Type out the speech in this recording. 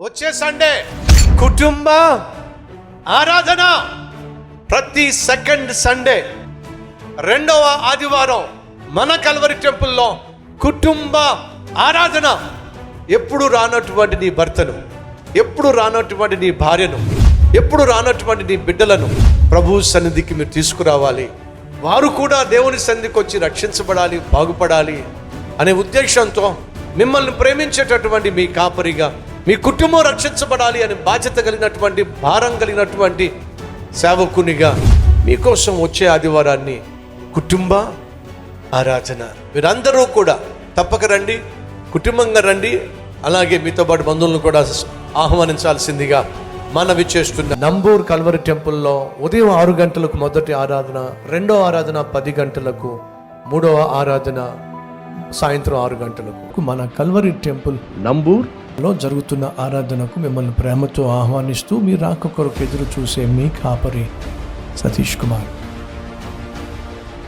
వచ్చే సండే కుటుంబ ఆరాధన ప్రతి సెకండ్ సండే. రెండవ ఆదివారం మన కల్వరి టెంపుల్లో కుటుంబ ఆరాధన. ఎప్పుడు రానటువంటి నీ భర్తను ఎప్పుడు రానటువంటి నీ భార్యను ఎప్పుడు రానటువంటి నీ బిడ్డలను ప్రభు సన్నిధికి మీరు తీసుకురావాలి. వారు కూడా దేవుని సన్నిధికి వచ్చి రక్షించబడాలి బాగుపడాలి అనే ఉద్దేశంతో మిమ్మల్ని ప్రేమించేటటువంటి మీ కాపరిగా మీ కుటుంబం రక్షించబడాలి అనే బాధ్యత కలిగినటువంటి భారం కలిగినటువంటి సేవకునిగా మీకోసం వచ్చే ఆదివారాన్ని కుటుంబ ఆరాధన. మీరందరూ కూడా తప్పక రండి కుటుంబంగా రండి అలాగే మీతో పాటు బంధువులను కూడా ఆహ్వానించాల్సిందిగా మనవి చేస్తున్న నంబూర్ కల్వరి టెంపుల్లో ఉదయం ఆరు గంటలకు మొదటి ఆరాధన రెండో ఆరాధన పది గంటలకు మూడవ ఆరాధన సాయంత్రం ఆరు గంటలకు మన కల్వరి టెంపుల్ నంబూర్లో జరుగుతున్న ఆరాధనకు మిమ్మల్ని ప్రేమతో ఆహ్వానిస్తూ మీ రాక కొరకు ఎదురు చూసే మీ కాపరి సతీష్ కుమార్.